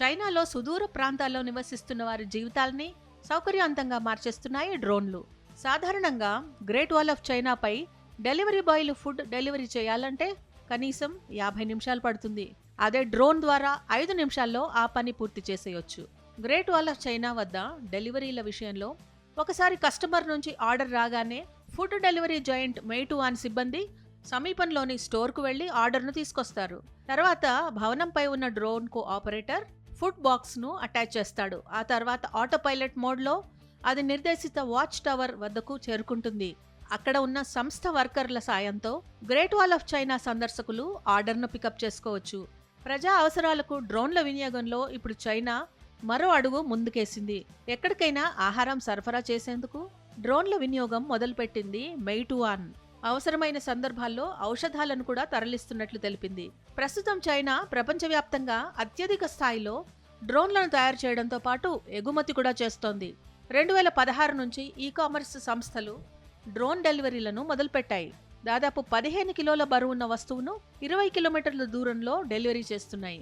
చైనాలో సుదూర ప్రాంతాల్లో నివసిస్తున్న వారి జీవితాల్ని సౌకర్యవంతంగా మార్చేస్తున్నాయి డ్రోన్లు. సాధారణంగా గ్రేట్ వాల్ ఆఫ్ చైనాపై డెలివరీ బాయ్లు ఫుడ్ డెలివరీ చేయాలంటే కనీసం యాభై నిమిషాలు పడుతుంది. అదే డ్రోన్ ద్వారా ఐదు నిమిషాల్లో ఆ పని పూర్తి చేసేయొచ్చు. గ్రేట్ వాల్ ఆఫ్ చైనా వద్ద డెలివరీల విషయంలో ఒకసారి కస్టమర్ నుంచి ఆర్డర్ రాగానే ఫుడ్ డెలివరీ జాయింట్ మెయిటువాన్ సిబ్బంది సమీపంలోని స్టోర్కు వెళ్ళి ఆర్డర్ను తీసుకొస్తారు. తర్వాత భవనంపై ఉన్న డ్రోన్కు ఆపరేటర్ ఫుడ్ బాక్స్ను అటాచ్ చేస్తాడు. ఆ తర్వాత ఆటో పైలట్ మోడ్లో అది నిర్దేశిత వాచ్ టవర్ వద్దకు చేరుకుంటుంది. అక్కడ ఉన్న సంస్థ వర్కర్ల సాయంతో గ్రేట్ వాల్ ఆఫ్ చైనా సందర్శకులు ఆర్డర్ను పికప్ చేసుకోవచ్చు. ప్రజా అవసరాలకు డ్రోన్ల వినియోగంలో ఇప్పుడు చైనా మరో అడుగు ముందుకేసింది. ఎక్కడికైనా ఆహారం సరఫరా చేసేందుకు డ్రోన్ల వినియోగం మొదలుపెట్టింది మెయిటువాన్ అవసరమైన సందర్భాల్లో ఔషధాలను కూడా తరలిస్తున్నట్లు తెలిపింది. ప్రస్తుతం చైనా ప్రపంచవ్యాప్తంగా అత్యధిక స్థాయిలో డ్రోన్లను తయారు చేయడంతో పాటు ఎగుమతి కూడా చేస్తోంది. రెండు వేల పదహారు నుంచి ఈ కామర్స్ సంస్థలు డ్రోన్ డెలివరీలను మొదలుపెట్టాయి. దాదాపు పదిహేను కిలోల బరువున్న వస్తువును ఇరవై కిలోమీటర్ల దూరంలో డెలివరీ చేస్తున్నాయి.